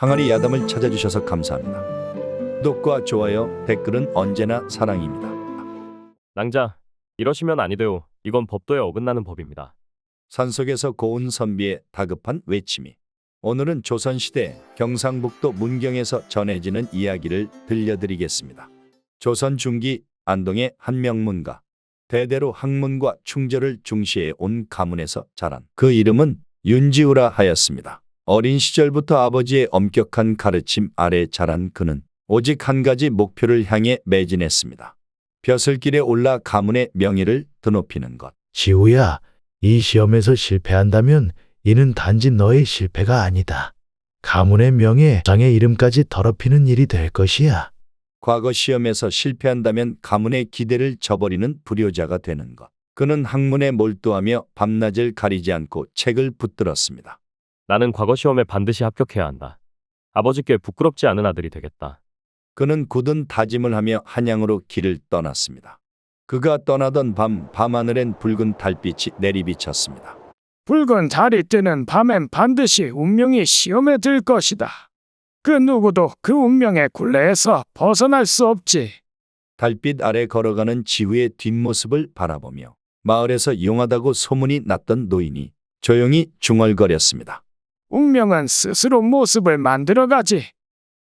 항아리 야담을 찾아주셔서 감사합니다. 구독과 좋아요, 댓글은 언제나 사랑입니다. 낭자, 이러시면 아니 돼요. 이건 법도에 어긋나는 법입니다. 산속에서 고운 선비의 다급한 외침이 오늘은 조선시대 경상북도 문경에서 전해지는 이야기를 들려드리겠습니다. 조선 중기 안동의 한 명문가 대대로 학문과 충절을 중시해 온 가문에서 자란 그 이름은 윤지우라 하였습니다. 어린 시절부터 아버지의 엄격한 가르침 아래 자란 그는 오직 한 가지 목표를 향해 매진했습니다. 벼슬길에 올라 가문의 명예를 드높이는 것. 지우야, 이 시험에서 실패한다면 이는 단지 너의 실패가 아니다. 가문의 명예, 장의 이름까지 더럽히는 일이 될 것이야. 과거 시험에서 실패한다면 가문의 기대를 저버리는 불효자가 되는 것. 그는 학문에 몰두하며 밤낮을 가리지 않고 책을 붙들었습니다. 나는 과거 시험에 반드시 합격해야 한다. 아버지께 부끄럽지 않은 아들이 되겠다. 그는 굳은 다짐을 하며 한양으로 길을 떠났습니다. 그가 떠나던 밤 밤하늘엔 붉은 달빛이 내리비쳤습니다. 붉은 달이 뜨는 밤엔 반드시 운명이 시험에 들 것이다. 그 누구도 그 운명의 굴레에서 벗어날 수 없지. 달빛 아래 걸어가는 지우의 뒷모습을 바라보며 마을에서 용하다고 소문이 났던 노인이 조용히 중얼거렸습니다. 운명은 스스로 모습을 만들어가지.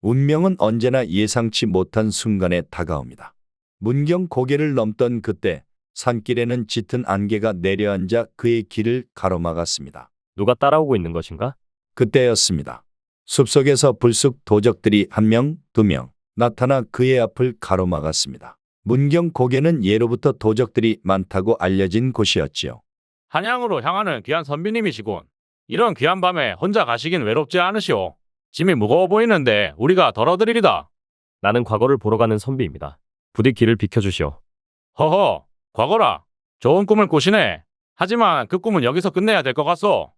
운명은 언제나 예상치 못한 순간에 다가옵니다. 문경 고개를 넘던 그때 산길에는 짙은 안개가 내려앉아 그의 길을 가로막았습니다. 누가 따라오고 있는 것인가? 그때였습니다. 숲속에서 불쑥 도적들이 한 명, 두 명 나타나 그의 앞을 가로막았습니다. 문경 고개는 예로부터 도적들이 많다고 알려진 곳이었지요. 한양으로 향하는 귀한 선비님이시군. 이런 귀한 밤에 혼자 가시긴 외롭지 않으시오. 짐이 무거워 보이는데 우리가 덜어드리리다. 나는 과거를 보러 가는 선비입니다. 부디 길을 비켜주시오. 허허, 과거라. 좋은 꿈을 꾸시네. 하지만 그 꿈은 여기서 끝내야 될 것 같소.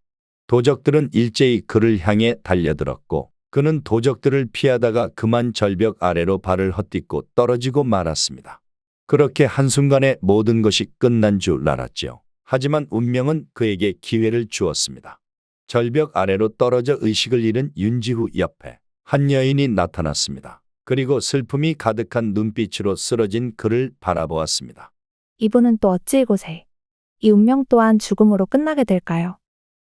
도적들은 일제히 그를 향해 달려들었고 그는 도적들을 피하다가 그만 절벽 아래로 발을 헛딛고 떨어지고 말았습니다. 그렇게 한순간에 모든 것이 끝난 줄 알았지요. 하지만 운명은 그에게 기회를 주었습니다. 절벽 아래로 떨어져 의식을 잃은 윤지후 옆에 한 여인이 나타났습니다. 그리고 슬픔이 가득한 눈빛으로 쓰러진 그를 바라보았습니다. 이분은 또 어찌 이곳에? 이 운명 또한 죽음으로 끝나게 될까요?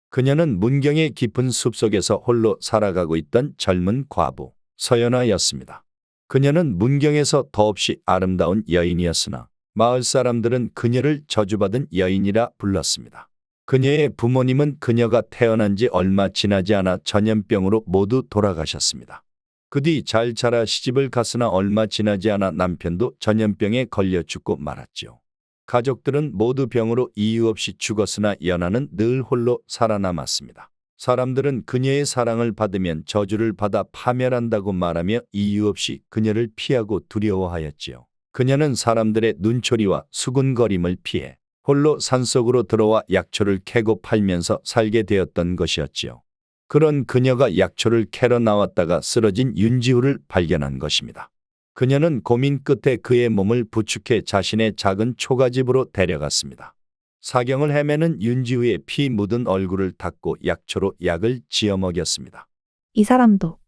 그녀는 문경의 깊은 숲속에서 홀로 살아가고 있던 젊은 과부 서연아였습니다. 그녀는 문경에서 더없이 아름다운 여인이었으나 마을 사람들은 그녀를 저주받은 여인이라 불렀습니다. 그녀의 부모님은 그녀가 태어난 지 얼마 지나지 않아 전염병으로 모두 돌아가셨습니다. 그 뒤 잘 자라 시집을 갔으나 얼마 지나지 않아 남편도 전염병에 걸려 죽고 말았지요. 가족들은 모두 병으로 이유 없이 죽었으나 연하는 늘 홀로 살아남았습니다. 사람들은 그녀의 사랑을 받으면 저주를 받아 파멸한다고 말하며 이유 없이 그녀를 피하고 두려워하였지요. 그녀는 사람들의 눈초리와 수군거림을 피해 홀로 산속으로 들어와 약초를 캐고 팔면서 살게 되었던 것이었지요. 그런 그녀가 약초를 캐러 나왔다가 쓰러진 윤지우를 발견한 것입니다. 그녀는 고민 끝에 그의 몸을 부축해 자신의 작은 초가집으로 데려갔습니다. 사경을 헤매는 윤지우의 피 묻은 얼굴을 닦고 약초로 약을 지어 먹였습니다. 이 사람도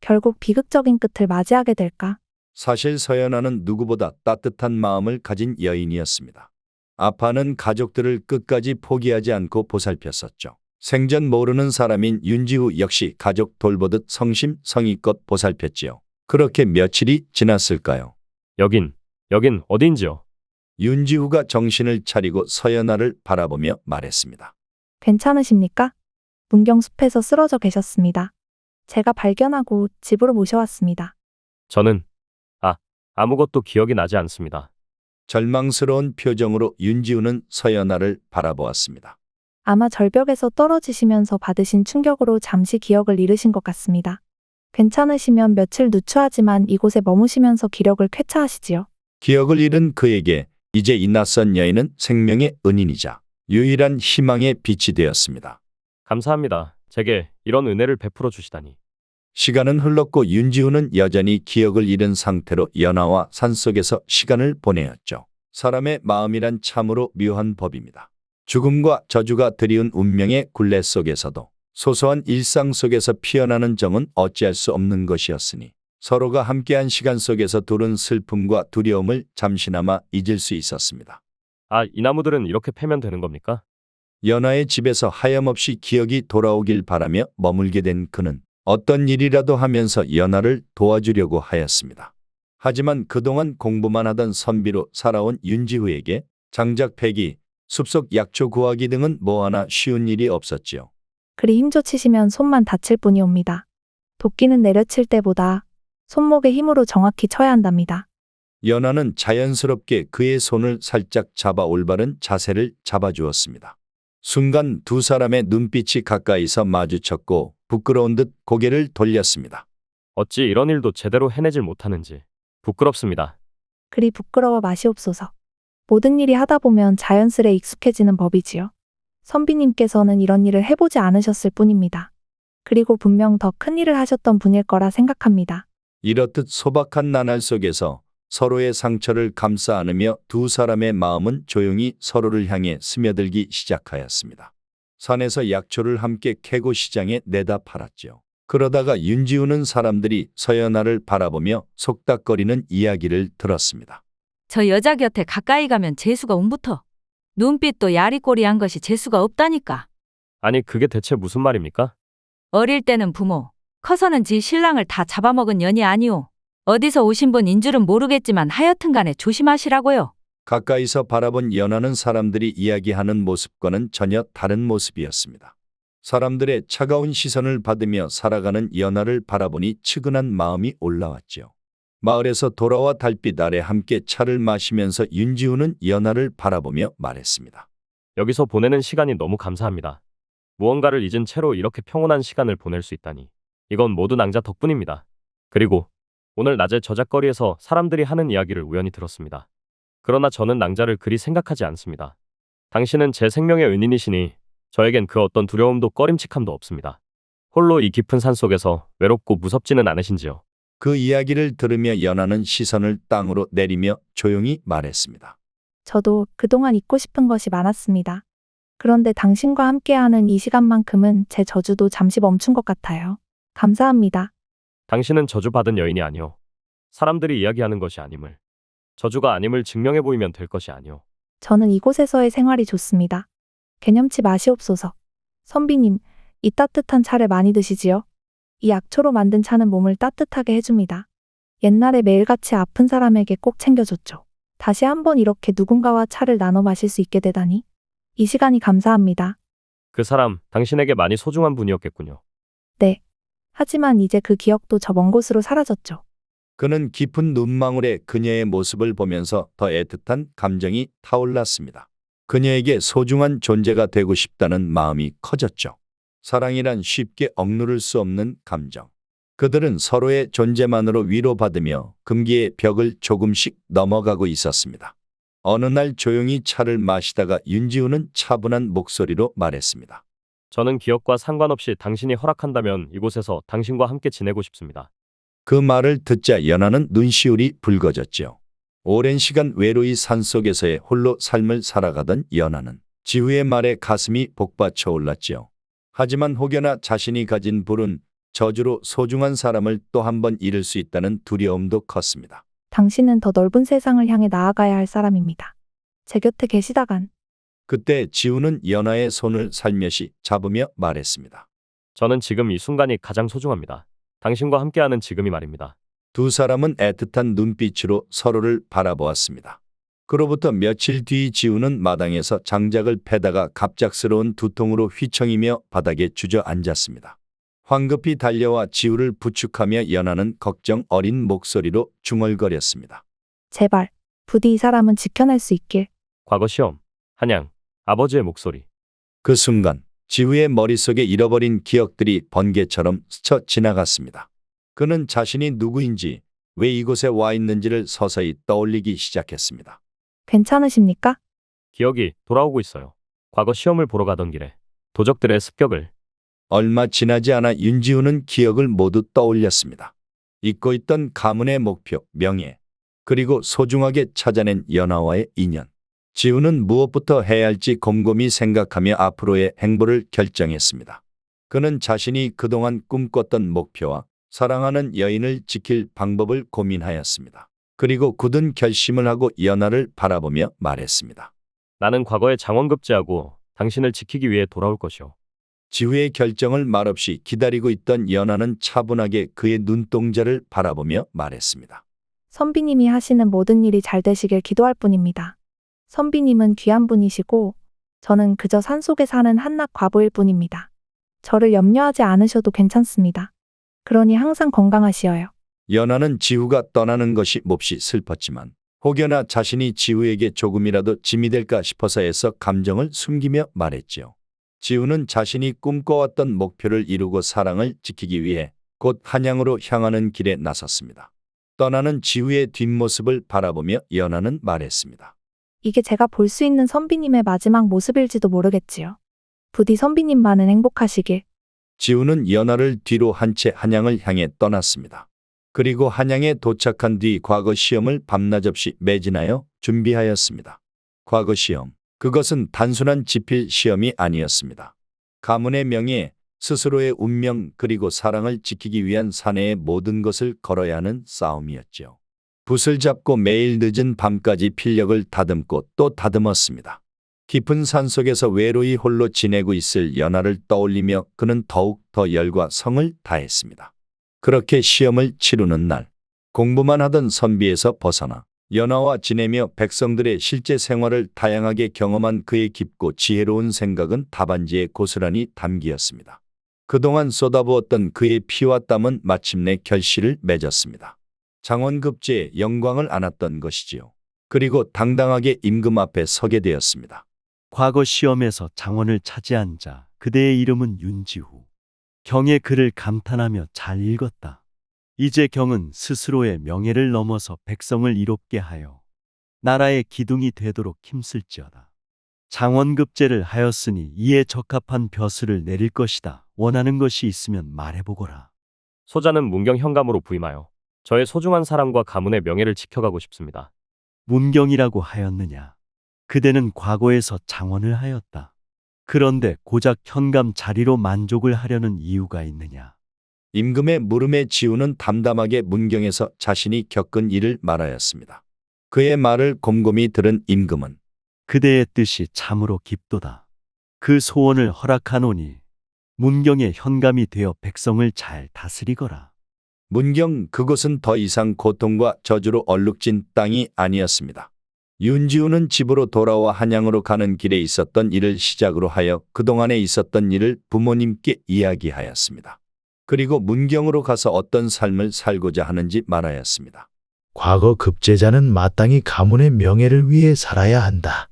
결국 비극적인 끝을 맞이하게 될까? 사실 서연아는 누구보다 따뜻한 마음을 가진 여인이었습니다. 아파하는 가족들을 끝까지 포기하지 않고 보살폈었죠. 생전 모르는 사람인 윤지우 역시 가족 돌보듯 성심성의껏 보살폈지요. 그렇게 며칠이 지났을까요? 여긴, 여긴 어디인지요? 윤지우가 정신을 차리고 서연아를 바라보며 말했습니다. 괜찮으십니까? 문경 숲에서 쓰러져 계셨습니다. 제가 발견하고 집으로 모셔왔습니다. 저는, 아, 아무것도 기억이 나지 않습니다. 절망스러운 표정으로 윤지우는 서연아를 바라보았습니다. 아마 절벽에서 떨어지시면서 받으신 충격으로 잠시 기억을 잃으신 것 같습니다. 괜찮으시면 며칠 누추하지만 이곳에 머무시면서 기력을 쾌차하시지요. 기억을 잃은 그에게 이제 이 낯선 여인은 생명의 은인이자 유일한 희망의 빛이 되었습니다. 감사합니다. 제게 이런 은혜를 베풀어 주시다니. 시간은 흘렀고 윤지우는 여전히 기억을 잃은 상태로 연하와 산속에서 시간을 보내었죠. 사람의 마음이란 참으로 묘한 법입니다. 죽음과 저주가 드리운 운명의 굴레 속에서도 소소한 일상 속에서 피어나는 정은 어찌할 수 없는 것이었으니 서로가 함께한 시간 속에서 둘은 슬픔과 두려움을 잠시나마 잊을 수 있었습니다. 아, 이 나무들은 이렇게 패면 되는 겁니까? 연하의 집에서 하염없이 기억이 돌아오길 바라며 머물게 된 그는 어떤 일이라도 하면서 연하를 도와주려고 하였습니다. 하지만 그동안 공부만 하던 선비로 살아온 윤지후에게 장작 패기, 숲속 약초 구하기 등은 뭐 하나 쉬운 일이 없었지요. 그리 힘줘치시면 손만 다칠 뿐이옵니다. 도끼는 내려칠 때보다 손목의 힘으로 정확히 쳐야 한답니다. 연하는 자연스럽게 그의 손을 살짝 잡아 올바른 자세를 잡아주었습니다. 순간 두 사람의 눈빛이 가까이서 마주쳤고 부끄러운 듯 고개를 돌렸습니다. 어찌 이런 일도 제대로 해내질 못하는지 부끄럽습니다. 그리 부끄러워 마시옵소서. 모든 일이 하다 보면 자연스레 익숙해지는 법이지요. 선비님께서는 이런 일을 해보지 않으셨을 뿐입니다. 그리고 분명 더 큰 일을 하셨던 분일 거라 생각합니다. 이렇듯 소박한 나날 속에서 서로의 상처를 감싸 안으며 두 사람의 마음은 조용히 서로를 향해 스며들기 시작하였습니다. 산에서 약초를 함께 캐고 시장에 내다 팔았지요. 그러다가 윤지우는 사람들이 서연아를 바라보며 속닥거리는 이야기를 들었습니다. 저 여자 곁에 가까이 가면 재수가 옴부터. 눈빛도 야리꼬리한 것이 재수가 없다니까. 아니, 그게 대체 무슨 말입니까? 어릴 때는 부모, 커서는 지 신랑을 다 잡아먹은 년이 아니오. 어디서 오신 분인 줄은 모르겠지만 하여튼 간에 조심하시라고요. 가까이서 바라본 연하는 사람들이 이야기하는 모습과는 전혀 다른 모습이었습니다. 사람들의 차가운 시선을 받으며 살아가는 연하를 바라보니 측은한 마음이 올라왔지요. 마을에서 돌아와 달빛 아래 함께 차를 마시면서 윤지우는 연하를 바라보며 말했습니다. 여기서 보내는 시간이 너무 감사합니다. 무언가를 잊은 채로 이렇게 평온한 시간을 보낼 수 있다니. 이건 모두 낭자 덕분입니다. 그리고 오늘 낮에 저작거리에서 사람들이 하는 이야기를 우연히 들었습니다. 그러나 저는 낭자를 그리 생각하지 않습니다. 당신은 제 생명의 은인이시니 저에겐 그 어떤 두려움도 꺼림칙함도 없습니다. 홀로 이 깊은 산 속에서 외롭고 무섭지는 않으신지요. 그 이야기를 들으며 연하는 시선을 땅으로 내리며 조용히 말했습니다. 저도 그동안 잊고 싶은 것이 많았습니다. 그런데 당신과 함께하는 이 시간만큼은 제 저주도 잠시 멈춘 것 같아요. 감사합니다. 당신은 저주받은 여인이 아니오. 사람들이 이야기하는 것이 아님을. 저주가 아님을 증명해 보이면 될 것이 아니오. 저는 이곳에서의 생활이 좋습니다. 개념치 마시옵소서. 선비님, 이 따뜻한 차를 많이 드시지요? 이 약초로 만든 차는 몸을 따뜻하게 해줍니다. 옛날에 매일같이 아픈 사람에게 꼭 챙겨줬죠. 다시 한번 이렇게 누군가와 차를 나눠 마실 수 있게 되다니. 이 시간이 감사합니다. 그 사람, 당신에게 많이 소중한 분이었겠군요. 네. 하지만 이제 그 기억도 저 먼 곳으로 사라졌죠. 그는 깊은 눈망울에 그녀의 모습을 보면서 더 애틋한 감정이 타올랐습니다. 그녀에게 소중한 존재가 되고 싶다는 마음이 커졌죠. 사랑이란 쉽게 억누를 수 없는 감정. 그들은 서로의 존재만으로 위로받으며 금기의 벽을 조금씩 넘어가고 있었습니다. 어느 날 조용히 차를 마시다가 윤지우는 차분한 목소리로 말했습니다. 저는 기억과 상관없이 당신이 허락한다면 이곳에서 당신과 함께 지내고 싶습니다. 그 말을 듣자 연하는 눈시울이 붉어졌지요. 오랜 시간 외로이 산속에서의 홀로 삶을 살아가던 연하는 지우의 말에 가슴이 복받쳐 올랐지요. 하지만 혹여나 자신이 가진 불은 저주로 소중한 사람을 또 한 번 잃을 수 있다는 두려움도 컸습니다. 당신은 더 넓은 세상을 향해 나아가야 할 사람입니다. 제 곁에 계시다간 그때 지우는 연하의 손을 살며시 잡으며 말했습니다. 저는 지금 이 순간이 가장 소중합니다. 당신과 함께하는 지금이 말입니다. 두 사람은 애틋한 눈빛으로 서로를 바라보았습니다. 그로부터 며칠 뒤 지우는 마당에서 장작을 패다가 갑작스러운 두통으로 휘청이며 바닥에 주저앉았습니다. 황급히 달려와 지우를 부축하며 연하는 걱정 어린 목소리로 중얼거렸습니다. 제발 부디 이 사람은 지켜낼 수 있길. 과거 시험, 한양, 아버지의 목소리. 그 순간 지우의 머릿속에 잃어버린 기억들이 번개처럼 스쳐 지나갔습니다. 그는 자신이 누구인지 왜 이곳에 와 있는지를 서서히 떠올리기 시작했습니다. 괜찮으십니까? 기억이 돌아오고 있어요. 과거 시험을 보러 가던 길에 도적들의 습격을 얼마 지나지 않아 윤지우는 기억을 모두 떠올렸습니다. 잊고 있던 가문의 목표, 명예, 그리고 소중하게 찾아낸 연하와의 인연. 지우는 무엇부터 해야 할지 곰곰이 생각하며 앞으로의 행보를 결정했습니다. 그는 자신이 그동안 꿈꿨던 목표와 사랑하는 여인을 지킬 방법을 고민하였습니다. 그리고 굳은 결심을 하고 연하를 바라보며 말했습니다. 나는 과거에 장원급제하고 당신을 지키기 위해 돌아올 것이오. 지후의 결정을 말없이 기다리고 있던 연하는 차분하게 그의 눈동자를 바라보며 말했습니다. 선비님이 하시는 모든 일이 잘 되시길 기도할 뿐입니다. 선비님은 귀한 분이시고 저는 그저 산속에 사는 한낱 과부일 뿐입니다. 저를 염려하지 않으셔도 괜찮습니다. 그러니 항상 건강하시어요. 연하는 지후가 떠나는 것이 몹시 슬펐지만 혹여나 자신이 지후에게 조금이라도 짐이 될까 싶어서 애써 감정을 숨기며 말했지요. 지후는 자신이 꿈꿔왔던 목표를 이루고 사랑을 지키기 위해 곧 한양으로 향하는 길에 나섰습니다. 떠나는 지후의 뒷모습을 바라보며 연하는 말했습니다. 이게 제가 볼 수 있는 선비님의 마지막 모습일지도 모르겠지요. 부디 선비님만은 행복하시길. 지우는 연하를 뒤로 한 채 한양을 향해 떠났습니다. 그리고 한양에 도착한 뒤 과거 시험을 밤낮 없이 매진하여 준비하였습니다. 과거 시험. 그것은 단순한 지필 시험이 아니었습니다. 가문의 명예, 스스로의 운명 그리고 사랑을 지키기 위한 사내의 모든 것을 걸어야 하는 싸움이었지요. 붓을 잡고 매일 늦은 밤까지 필력을 다듬고 또 다듬었습니다. 깊은 산속에서 외로이 홀로 지내고 있을 연하를 떠올리며 그는 더욱 더 열과 성을 다했습니다. 그렇게 시험을 치르는 날, 공부만 하던 선비에서 벗어나 연하와 지내며 백성들의 실제 생활을 다양하게 경험한 그의 깊고 지혜로운 생각은 답안지에 고스란히 담기었습니다. 그동안 쏟아부었던 그의 피와 땀은 마침내 결실을 맺었습니다. 장원급제의 영광을 안았던 것이지요. 그리고 당당하게 임금 앞에 서게 되었습니다. 과거 시험에서 장원을 차지한 자, 그대의 이름은 윤지후. 경의 글을 감탄하며 잘 읽었다. 이제 경은 스스로의 명예를 넘어서 백성을 이롭게 하여 나라의 기둥이 되도록 힘쓸지어다. 장원급제를 하였으니 이에 적합한 벼슬을 내릴 것이다. 원하는 것이 있으면 말해보거라. 소자는 문경 현감으로 부임하여 저의 소중한 사람과 가문의 명예를 지켜가고 싶습니다. 문경이라고 하였느냐. 그대는 과거에서 장원을 하였다. 그런데 고작 현감 자리로 만족을 하려는 이유가 있느냐. 임금의 물음에 지우는 담담하게 문경에서 자신이 겪은 일을 말하였습니다. 그의 말을 곰곰이 들은 임금은 그대의 뜻이 참으로 깊도다. 그 소원을 허락하노니 문경의 현감이 되어 백성을 잘 다스리거라. 문경 그곳은 더 이상 고통과 저주로 얼룩진 땅이 아니었습니다. 윤지우는 집으로 돌아와 한양으로 가는 길에 있었던 일을 시작으로 하여 그동안에 있었던 일을 부모님께 이야기하였습니다. 그리고 문경으로 가서 어떤 삶을 살고자 하는지 말하였습니다. 과거 급제자는 마땅히 가문의 명예를 위해 살아야 한다.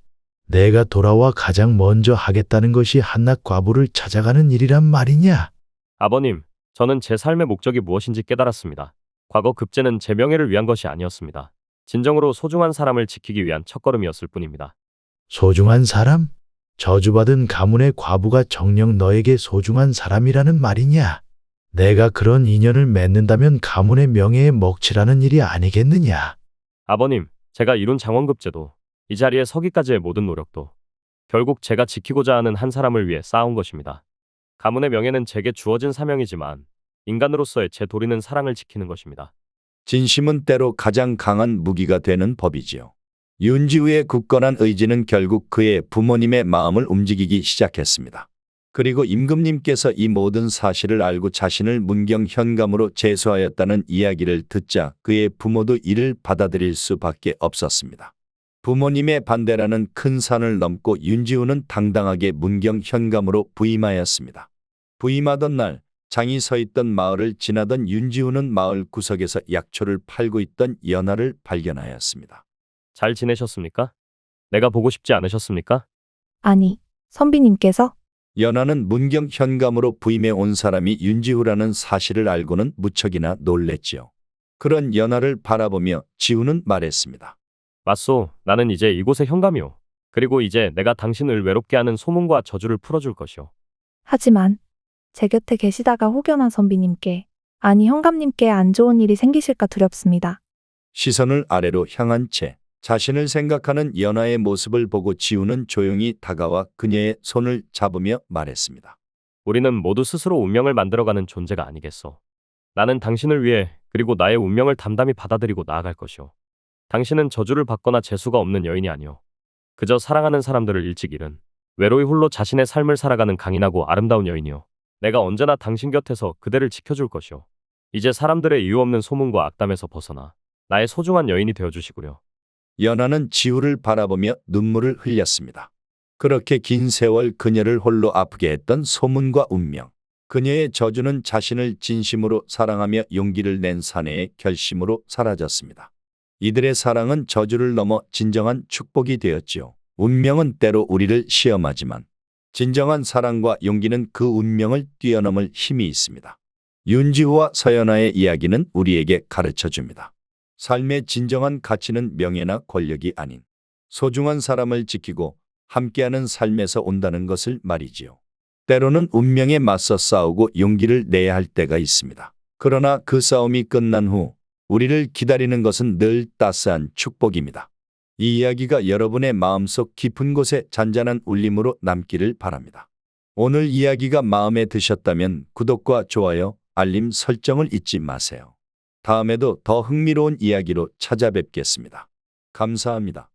내가 돌아와 가장 먼저 하겠다는 것이 한낱 과부를 찾아가는 일이란 말이냐? 아버님, 저는 제 삶의 목적이 무엇인지 깨달았습니다. 과거 급제는 제 명예를 위한 것이 아니었습니다. 진정으로 소중한 사람을 지키기 위한 첫걸음이었을 뿐입니다. 소중한 사람? 저주받은 가문의 과부가 정녕 너에게 소중한 사람이라는 말이냐? 내가 그런 인연을 맺는다면 가문의 명예에 먹칠하는 일이 아니겠느냐? 아버님, 제가 이룬 장원급제도 이 자리에 서기까지의 모든 노력도 결국 제가 지키고자 하는 한 사람을 위해 쌓아온 것입니다. 가문의 명예는 제게 주어진 사명이지만 인간으로서의 제 도리는 사랑을 지키는 것입니다. 진심은 때로 가장 강한 무기가 되는 법이지요. 윤지우의 굳건한 의지는 결국 그의 부모님의 마음을 움직이기 시작했습니다. 그리고 임금님께서 이 모든 사실을 알고 자신을 문경 현감으로 제수하였다는 이야기를 듣자 그의 부모도 이를 받아들일 수밖에 없었습니다. 부모님의 반대라는 큰 산을 넘고 윤지우는 당당하게 문경 현감으로 부임하였습니다. 부임하던 날 장이 서 있던 마을을 지나던 윤지우는 마을 구석에서 약초를 팔고 있던 연하를 발견하였습니다. 잘 지내셨습니까? 내가 보고 싶지 않으셨습니까? 아니, 선비님께서 연하는 문경 현감으로 부임해 온 사람이 윤지우라는 사실을 알고는 무척이나 놀랬지요. 그런 연하를 바라보며 지우는 말했습니다. 맞소, 나는 이제 이곳의 현감이오. 그리고 이제 내가 당신을 외롭게 하는 소문과 저주를 풀어줄 것이오. 하지만 제 곁에 계시다가 혹여나 선비님께 아니 현감님께 안 좋은 일이 생기실까 두렵습니다. 시선을 아래로 향한 채 자신을 생각하는 연하의 모습을 보고 지우는 조용히 다가와 그녀의 손을 잡으며 말했습니다. 우리는 모두 스스로 운명을 만들어가는 존재가 아니겠소. 나는 당신을 위해 그리고 나의 운명을 담담히 받아들이고 나아갈 것이오. 당신은 저주를 받거나 재수가 없는 여인이 아니오. 그저 사랑하는 사람들을 일찍 잃은 외로이 홀로 자신의 삶을 살아가는 강인하고 아름다운 여인이오. 내가 언제나 당신 곁에서 그대를 지켜줄 것이오. 이제 사람들의 이유 없는 소문과 악담에서 벗어나 나의 소중한 여인이 되어주시구려. 연하는 지우를 바라보며 눈물을 흘렸습니다. 그렇게 긴 세월 그녀를 홀로 아프게 했던 소문과 운명. 그녀의 저주는 자신을 진심으로 사랑하며 용기를 낸 사내의 결심으로 사라졌습니다. 이들의 사랑은 저주를 넘어 진정한 축복이 되었지요. 운명은 때로 우리를 시험하지만 진정한 사랑과 용기는 그 운명을 뛰어넘을 힘이 있습니다. 윤지호와 서연아의 이야기는 우리에게 가르쳐 줍니다. 삶의 진정한 가치는 명예나 권력이 아닌 소중한 사람을 지키고 함께하는 삶에서 온다는 것을 말이지요. 때로는 운명에 맞서 싸우고 용기를 내야 할 때가 있습니다. 그러나 그 싸움이 끝난 후 우리를 기다리는 것은 늘 따스한 축복입니다. 이 이야기가 여러분의 마음속 깊은 곳에 잔잔한 울림으로 남기를 바랍니다. 오늘 이야기가 마음에 드셨다면 구독과 좋아요, 알림 설정을 잊지 마세요. 다음에도 더 흥미로운 이야기로 찾아뵙겠습니다. 감사합니다.